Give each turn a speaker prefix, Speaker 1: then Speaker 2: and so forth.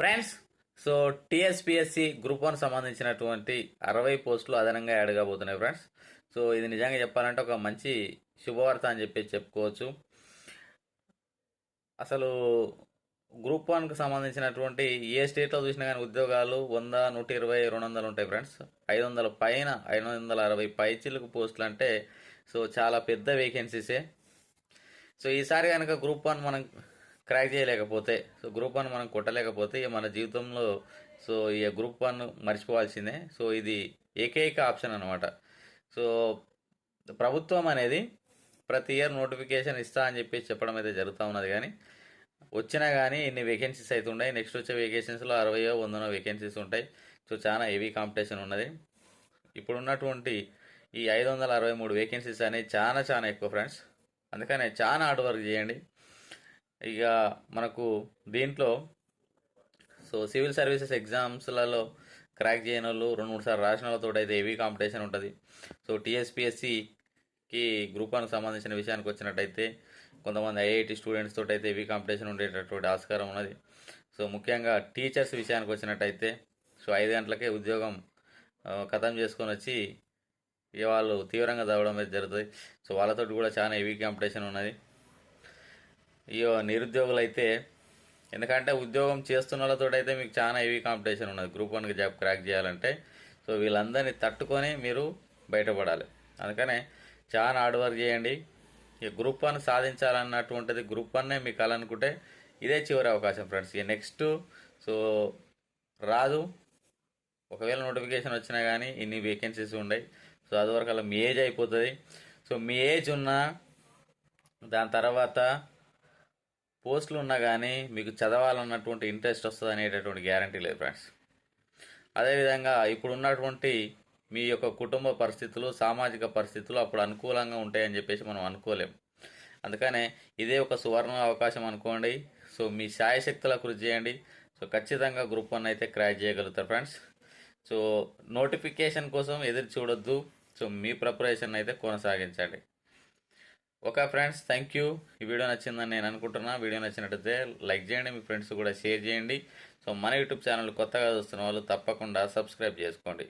Speaker 1: Friends so TSPSC group one సంబంధించినటువంటి అరవై పోస్టులు అదనంగా యాడ్ కాబోతున్నాయి ఫ్రెండ్స్. సో ఇది నిజంగా చెప్పాలంటే ఒక మంచి శుభవార్త అని చెప్పి చెప్పుకోవచ్చు. అసలు గ్రూప్ వన్కి సంబంధించినటువంటి ఏ స్టేట్లో చూసినా కానీ ఉద్యోగాలు వంద నూట ఇరవై రెండు వందలు ఉంటాయి ఫ్రెండ్స్. ఐదు వందల పైన ఐదు వందల అరవై పై చిలుకు పోస్టులు అంటే సో చాలా పెద్ద వేకెన్సీసే సో ఈసారి కనుక గ్రూప్ వన్ మనం క్రాక్ చేయలేకపోతే సో గ్రూప్ వన్ మనం కొట్టలేకపోతే ఇక మన జీవితంలో సో ఈ గ్రూప్ వన్ మర్చిపోవాల్సిందే. సో ఇది ఏకైక ఆప్షన్ అనమాట సో ప్రభుత్వం అనేది ప్రతి ఇయర్ నోటిఫికేషన్ ఇస్తా అని చెప్పేసి చెప్పడం అయితే జరుగుతూ ఉన్నది కానీ వచ్చినా కానీ ఇన్ని వేకెన్సీస్ అయితే ఉన్నాయి. నెక్స్ట్ వచ్చే వేకెన్సీస్లో అరవయో వందనో వేకెన్సీస్ ఉంటాయి. సో చాలా హెవీ కాంపిటీషన్ ఉన్నది. ఇప్పుడున్నటువంటి ఈ ఐదు వందల అరవై మూడు వేకెన్సీస్ అనేవి చాలా చాలా ఎక్కువ ఫ్రెండ్స్ అందుకనే చాలా హార్డ్ వర్క్ చేయండి. ఇక మనకు దీంట్లో సో సివిల్ సర్వీసెస్ ఎగ్జామ్స్లలో క్రాక్ చేయని వాళ్ళు రెండు మూడు సార్లు రాసిన వాళ్ళతో అయితే హెవీ కాంపిటీషన్ ఉంటుంది. సో టీఎస్పిఎస్సికి గ్రూప్ వన్కి సంబంధించిన విషయానికి వచ్చినట్టయితే కొంతమంది ఐఐటి స్టూడెంట్స్ తోటి అయితే హెవీ కాంపిటీషన్ ఉండేటటువంటి ఆస్కారం ఉన్నది. సో ముఖ్యంగా టీచర్స్ విషయానికి వచ్చినట్టయితే సో ఐదు గంటలకే ఉద్యోగం ఖతం చేసుకొని వచ్చి ఇక వాళ్ళు తీవ్రంగా చదవడం అయితే జరుగుతుంది. సో వాళ్ళతోటి కూడా చాలా హెవీ కాంపిటీషన్ ఉన్నది. ఇక నిరుద్యోగులు అయితే ఎందుకంటే ఉద్యోగం చేస్తున్న వాళ్ళతో అయితే మీకు చాలా హెవీ కాంపిటీషన్ ఉన్నది. గ్రూప్ వన్కి జాబ్ క్రాక్ చేయాలంటే. సో వీళ్ళందరినీ తట్టుకొని మీరు బయటపడాలి. అందుకనే చాలా హార్డ్ వర్క్ చేయండి. ఇక గ్రూప్ వన్ సాధించాలన్నటువంటిది గ్రూప్ వన్నే మీకు కావాలనుకుంటే ఇదే చివరి అవకాశం ఫ్రెండ్స్. ఇక నెక్స్ట్ సో రాదు. ఒకవేళ నోటిఫికేషన్ వచ్చినా కానీ ఇన్ని వేకెన్సీస్ ఉన్నాయి సో అది వరకు అలా మీ ఏజ్ అయిపోతుంది. సో మీ ఏజ్ ఉన్న దాని తర్వాత పోస్టులు ఉన్నా కానీ మీకు చదవాలన్నటువంటి ఇంట్రెస్ట్ వస్తుంది అనేటటువంటి గ్యారంటీ లేదు ఫ్రెండ్స్. అదేవిధంగా ఇప్పుడు ఉన్నటువంటి మీ యొక్క కుటుంబ పరిస్థితులు సామాజిక పరిస్థితులు అప్పుడు అనుకూలంగా ఉంటాయని చెప్పేసి మనం అనుకోలేం. అందుకనే ఇదే ఒక సువర్ణ అవకాశం అనుకోండి. సో మీ శాయశక్తుల కృషి చేయండి. సో ఖచ్చితంగా గ్రూప్ వన్ అయితే క్రాక్ చేయగలుగుతారు ఫ్రెండ్స్. సో నోటిఫికేషన్ కోసం ఎదురు చూడొద్దు. సో మీ ప్రిపరేషన్ అయితే కొనసాగించండి. ఓకే ఫ్రెండ్స్ థ్యాంక్ యూ ఈ వీడియో నచ్చిందని నేను అనుకుంటున్నా. వీడియో నచ్చినట్టయితే లైక్ చేయండి మీ ఫ్రెండ్స్ కూడా షేర్ చేయండి. సో మన యూట్యూబ్ ఛానల్ కొత్తగా చూస్తున్న వాళ్ళు తప్పకుండా సబ్స్క్రైబ్ చేసుకోండి.